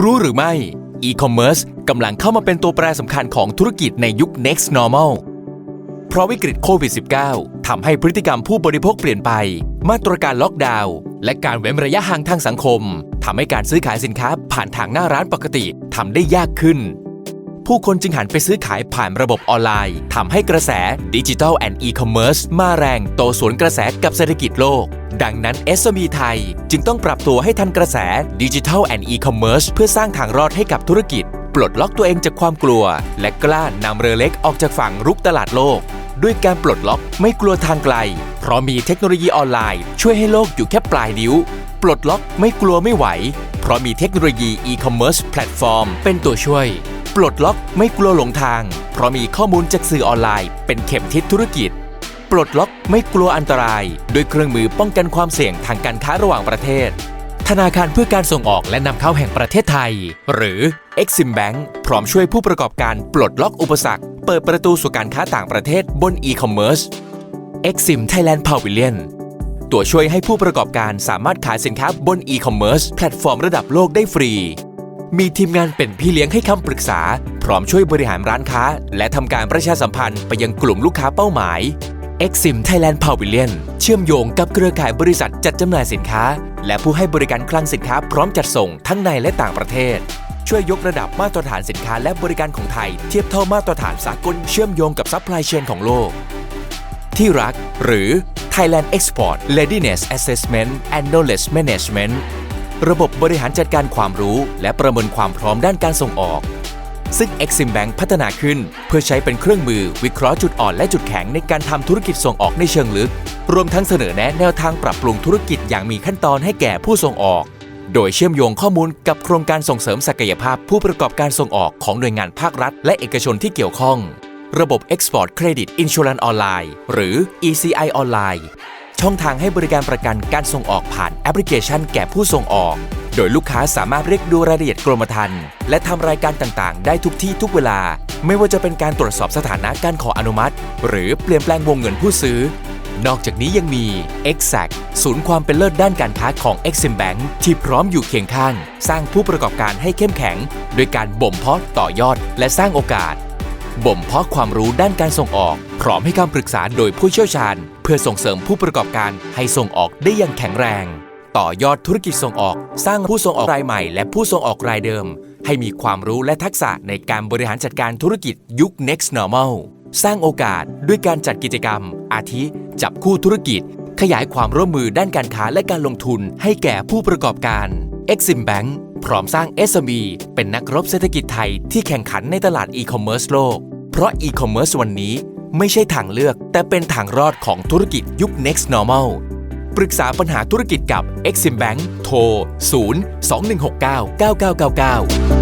รู้หรือไม่ e-commerce กำลังเข้ามาเป็นตัวแปรสำคัญของธุรกิจในยุค next normal เพราะวิกฤตโควิด -19 ทำให้พฤติกรรมผู้บริโภคเปลี่ยนไป มาตรการล็อกดาวน์และการเว้นระยะห่างทางสังคมทำให้การซื้อขายสินค้าผ่านทางหน้าร้านปกติทำได้ยากขึ้น ผู้คนจึงหันไปซื้อขายผ่านระบบออนไลน์ทำให้กระแสดิจิทัลแอนด์อีคอมเมิร์ซมาแรงโตสวนกระแสกับเศรษฐกิจโลก ดังนั้น SME ไทยจึงต้องปรับตัวให้ทันกระแสดิจิทัลแอนด์อีคอมเมิร์ซเพื่อสร้างทางรอดให้กับธุรกิจ ปลดล็อกตัวเองจากความกลัว และกล้านำเรือเล็กออกจากฝั่งรุกตลาดโลก ด้วยการปลดล็อกไม่กลัวทางไกล เพราะมีเทคโนโลยีออนไลน์ ช่วยให้โลกอยู่แค่ปลายนิ้วปลดล็อกไม่กลัวไม่ไหว เพราะมีเทคโนโลยีอีคอมเมิร์ซแพลตฟอร์มเป็นตัวช่วย ปลดล็อกไม่กลัวหลงทาง เพราะมีข้อมูลจากสื่อออนไลน์ เป็นเข็มทิศธุรกิจ ปลดล็อกไม่กลัวอันตรายด้วยเครื่องมือป้องกันความเสี่ยงทางการค้าระหว่างประเทศ ธนาคารเพื่อการส่งออกและนำเข้าแห่งประเทศไทย หรือ Exim Bank พร้อมช่วยผู้ประกอบการปลดล็อกอุปสรรค เปิดประตูสู่การค้าต่างประเทศบน e-commerce Exim Thailand Pavilion ตัวช่วยให้ผู้ประกอบการสามารถขายสินค้าบน e-commerce แพลตฟอร์มระดับโลกได้ฟรี มีทีมงานเป็นพี่เลี้ยงให้คำปรึกษา พร้อมช่วยบริหารร้านค้า และทำการประชาสัมพันธ์ไปยังกลุ่มลูกค้าเป้าหมาย Exim Thailand Pavilion เชื่อมโยงกับเครือข่ายบริษัทจัดจำหน่ายสินค้า และผู้ให้บริการคลังสินค้าพร้อมจัดส่งทั้งในและต่างประเทศ ช่วยยกระดับมาตรฐานสินค้าและบริการของไทย เทียบเท่ามาตรฐานสากลเชื่อมโยงกับซัพพลายเชนของโลก ที่รักหรือ Thailand Export Readiness Assessment and Knowledge Management ระบบบริหารจัดการความรู้ และประเมินความพร้อมด้านการส่งออก ซึ่ง Exim Bank พัฒนาขึ้น เพื่อใช้เป็นเครื่องมือวิเคราะห์จุดอ่อนและจุดแข็งในการทำธุรกิจส่งออกในเชิงลึก รวมทั้งเสนอแนะแนวทางปรับปรุงธุรกิจอย่างมีขั้นตอนให้แก่ผู้ส่งออก โดยเชื่อมโยงข้อมูลกับโครงการส่งเสริมศักยภาพผู้ประกอบการส่งออกของหน่วยงานภาครัฐ และเอกชนที่เกี่ยวข้อง ระบบ Export Credit Insurance Online หรือ ECI ออนไลน์ ช่องทางให้บริการประกันการส่งออกผ่านแอปพลิเคชันแก่ผู้ส่งออก โดยลูกค้าสามารถเรียกดูรายละเอียดกรมธรรม์และทำรายการต่างๆ ได้ทุกที่ทุกเวลา ไม่ว่าจะเป็นการตรวจสอบสถานะการขออนุมัติ หรือเปลี่ยนแปลงวงเงินผู้ซื้อ นอกจากนี้ยังมี Exact ศูนย์ความเป็นเลิศด้านการค้าของ Exim Bank ที่พร้อมอยู่เคียงข้าง สร้างผู้ประกอบการให้เข้มแข็ง โดยการบ่มเพาะต่อยอด และสร้างโอกาส บ่มเพาะความรู้ด้านการส่งออก พร้อมให้คำปรึกษาโดยผู้เชี่ยวชาญ เพื่อส่งเสริมผู้ประกอบการให้ส่งออกได้อย่างแข็งแรง ต่อยอดธุรกิจส่งออก สร้างผู้ส่งออกรายใหม่ และผู้ส่งออกรายเดิม ให้มีความรู้และทักษะในการบริหารจัดการธุรกิจยุค next normal สร้างโอกาสด้วยการจัดกิจกรรม อาทิ จับคู่ธุรกิจ ขยายความร่วมมือด้านการค้าและการลงทุนให้แก่ผู้ประกอบการ Exim Bank พร้อมสร้าง SME เป็นนักรบเศรษฐกิจไทยที่แข่งขันในตลาดอีคอมเมิร์ซโลก เพราะอีคอมเมิร์ซวันนี้ไม่ใช่ทางเลือก แต่เป็นทางรอดของธุรกิจยุค next normal ปรึกษาปัญหาธุรกิจกับ Exim Bank โทร 0 2169 9999